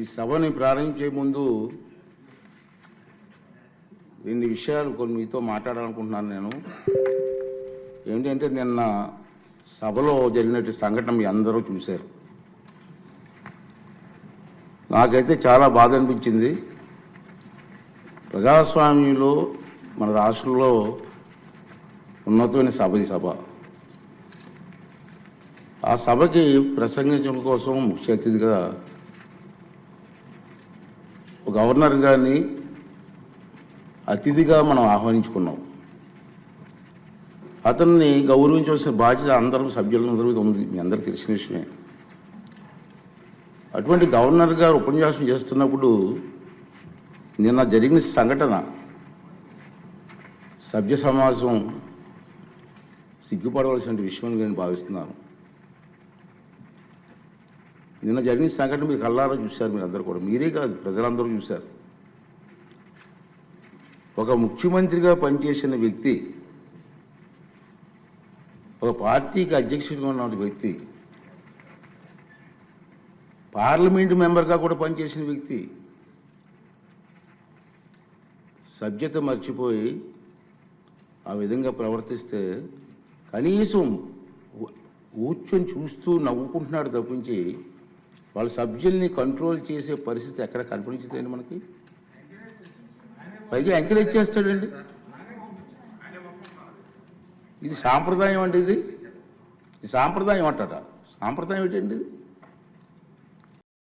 ఈ సభని ప్రారంభించే ముందు రెండు విషయాలు కొన్ని మీతో మాట్లాడాలనుకుంటున్నాను నేను. ఏంటంటే నిన్న సభలో జరిగినట్టు సంఘటన మీ అందరూ చూశారు. నాకైతే చాలా బాధ అనిపించింది. ప్రజాస్వామ్యంలో మన రాష్ట్రంలో ఉన్నతమైన సభ ఈ సభ. ఆ సభకి ప్రసంగించడం కోసం ముఖ్య అతిథిగా గవర్నర్ గారిని అతిథిగా మనం ఆహ్వానించుకున్నాం. అతన్ని గౌరవించవలసిన బాధ్యత అందరం సభ్యులందరూ ఉంది. మీ అందరికీ తెలిసిన విషయమే. అటువంటి గవర్నర్ గారు ఉపన్యాసం చేస్తున్నప్పుడు నిన్న జరిగిన సంఘటన సభ్య సమాజం సిగ్గుపడవలసిన విషయం నేను భావిస్తున్నాను. నిన్న జరిగిన సంఘటన మీరు కళ్ళారా చూశారు మీరు అందరూ కూడా. మీరే కాదు ప్రజలందరూ చూశారు. ఒక ముఖ్యమంత్రిగా పనిచేసిన వ్యక్తి ఒక పార్టీకి అధ్యక్షుడిగా ఉన్న వ్యక్తి పార్లమెంటు మెంబర్గా కూడా పనిచేసిన వ్యక్తి సభ్యత మర్చిపోయి ఆ విధంగా ప్రవర్తిస్తే కనీసం కూర్చొని చూస్తూ నవ్వుకుంటున్నాడు తప్పించి వాళ్ళ సభ్యుల్ని కంట్రోల్ చేసే పరిస్థితి ఎక్కడ కనిపించదండి మనకి? పైగా ఎంకరేజ్ చేస్తాడండి. ఇది సాంప్రదాయం అండి ఇది. ఇది సాంప్రదాయం అంటారా? సాంప్రదాయం ఏంటండి ఇది?